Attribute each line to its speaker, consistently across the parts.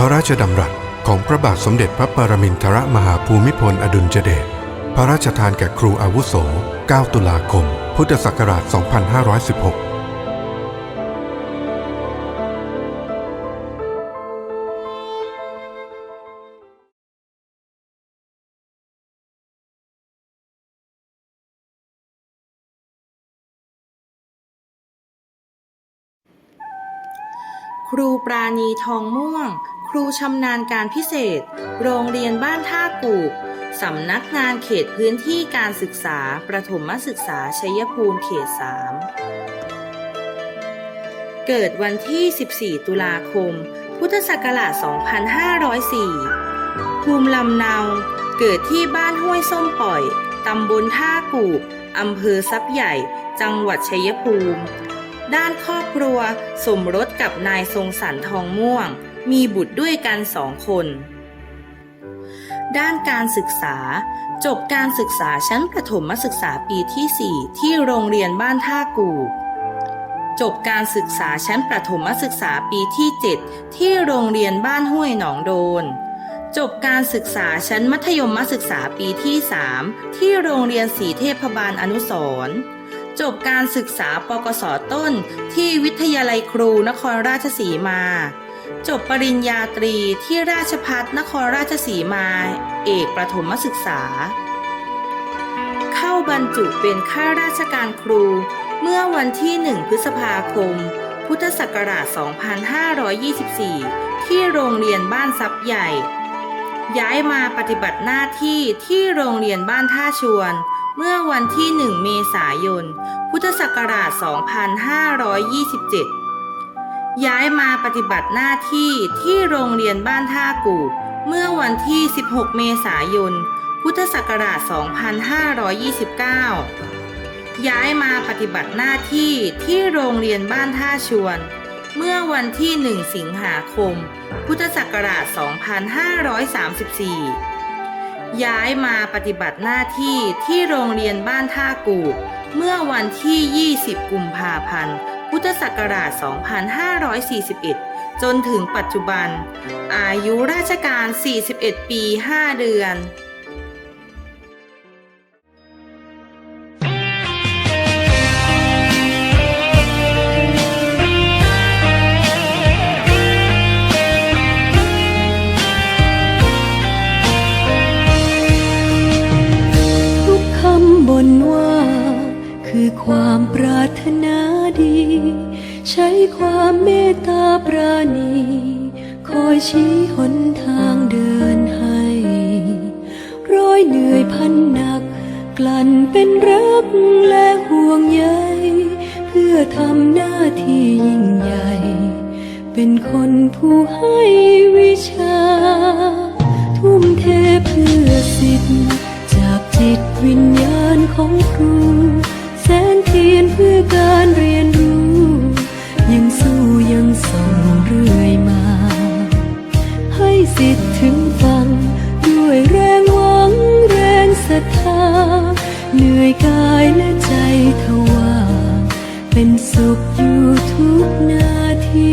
Speaker 1: พระราชดำรัสของพระบาทสมเด็จพระปรมินทรมหาภูมิพลอดุลยเดช พระราชทานแก่ครูอาวุโส 9 ตุลาคม พุทธศักราช 2516
Speaker 2: ครูปราณีทองม่วง ครูชำนาญการพิเศษ โรงเรียนบ้านท่ากูกสำนักงานเขตพื้นที่การศึกษา ประถมศึกษาชัยภูมิเขต 3 เกิดวันที่ 14 ตุลาคม พุทธศักราช 2504 ภูมิลำเนา เกิดที่บ้านห้วยส้มปล่อย ตำบลท่ากูกอำเภอซับใหญ่ จังหวัดชัยภูมิ ด้านครอบครัวสมรสกับนายทรงสรรทองม่วง มีบุตรด้วยกันสองคน ด้านการศึกษา จบการศึกษาชั้นประถมศึกษาปีที่ 4 ที่โรงเรียนบ้านท่ากูจบการศึกษาชั้นประถมศึกษาปีที่ 7 ที่โรงเรียนบ้านห้วยหนองโดน จบการศึกษาชั้นมัธยมศึกษาปีที่ 3 ที่โรงเรียนศรีเทพบาลอนุสรจบการศึกษาปกศต้น ที่วิทยาลัยครูนครราชสีมา จบปริญญาตรีที่ราชพัฒนครราชสีมา เอกประถมศึกษา เข้าบรรจุเป็นข้าราชการครู เมื่อวันที่ 1 พฤษภาคม พุทธศักราช 2524 ที่โรงเรียนบ้านซับใหญ่ ย้ายมาปฏิบัติหน้าที่ที่โรงเรียนบ้านท่าชวน เมื่อวันที่ 1 เมษายน พุทธศักราช 2527 ย้ายมาปฏิบัติหน้าที่ที่โรงเรียนบ้านท่ากูกเมื่อวันที่ 16 เมษายน พุทธศักราช 2529 ย้ายมาปฏิบัติหน้าที่ที่โรงเรียนบ้านท่าชวน เมื่อวันที่ 1 สิงหาคม พุทธศักราช 2534 ย้ายมาปฏิบัติหน้าที่ที่โรงเรียนบ้านท่ากูกเมื่อวันที่ 20 กุมภาพันธ์ พุทธศักราช 2541 จนถึงปัจจุบัน อายุราชการ 41 ปี 5 เดือน
Speaker 3: ชี้หนทางเดินให้ร้อยเหนื่อยพันหนัก กลั่นเป็นรักและห่วงใยเพื่อทำหน้าที่ยิ่งใหญ่ เป็นคนผู้ให้วิชา ถึงฟังด้วยแรงหวังแรงศรัทธา เหนื่อยกายและใจทว่า เป็นสุขอยู่ทุกนาที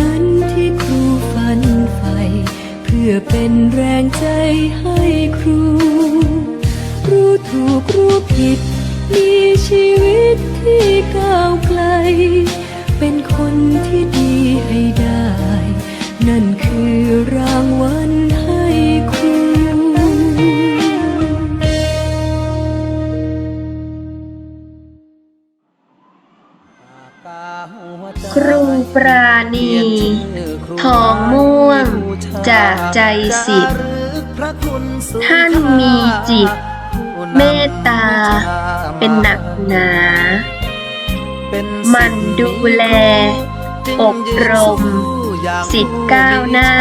Speaker 3: พื่อเป็นแรงใจให้ครู รู้ถูกรู้ผิด มีชีวิตที่ก้าวไกล เป็นคนที่ดีให้ได้ นั่นคือรางวัลให้ครู
Speaker 4: ครูปราณี ทองม่วง จากใจสิทธิ์ท่านมีจิต เมตตา เป็นหนักหนา มันดูแล อบรม สิทธิ์ก้าวหน้า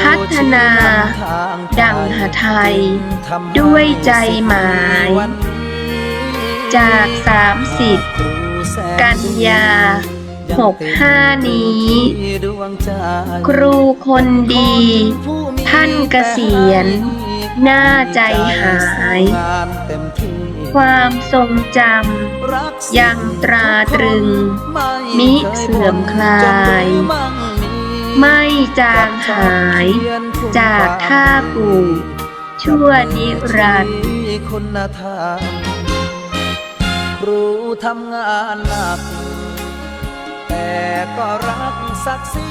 Speaker 4: พัฒนา ดังหไทย ด้วยใจหมาย จากสามสิบกันยาหกห้านี้ ครูคนดี ท่านเกษียณน่าใจหาย ความทรงจำยังตราตรึง มิเสื่อมคลาย ไม่จางหาย จากท่าปู่ชั่วนิรันดร์
Speaker 5: คุณธรรมครูทำงานหนัก แต่ก็รักศักดิ์ศรี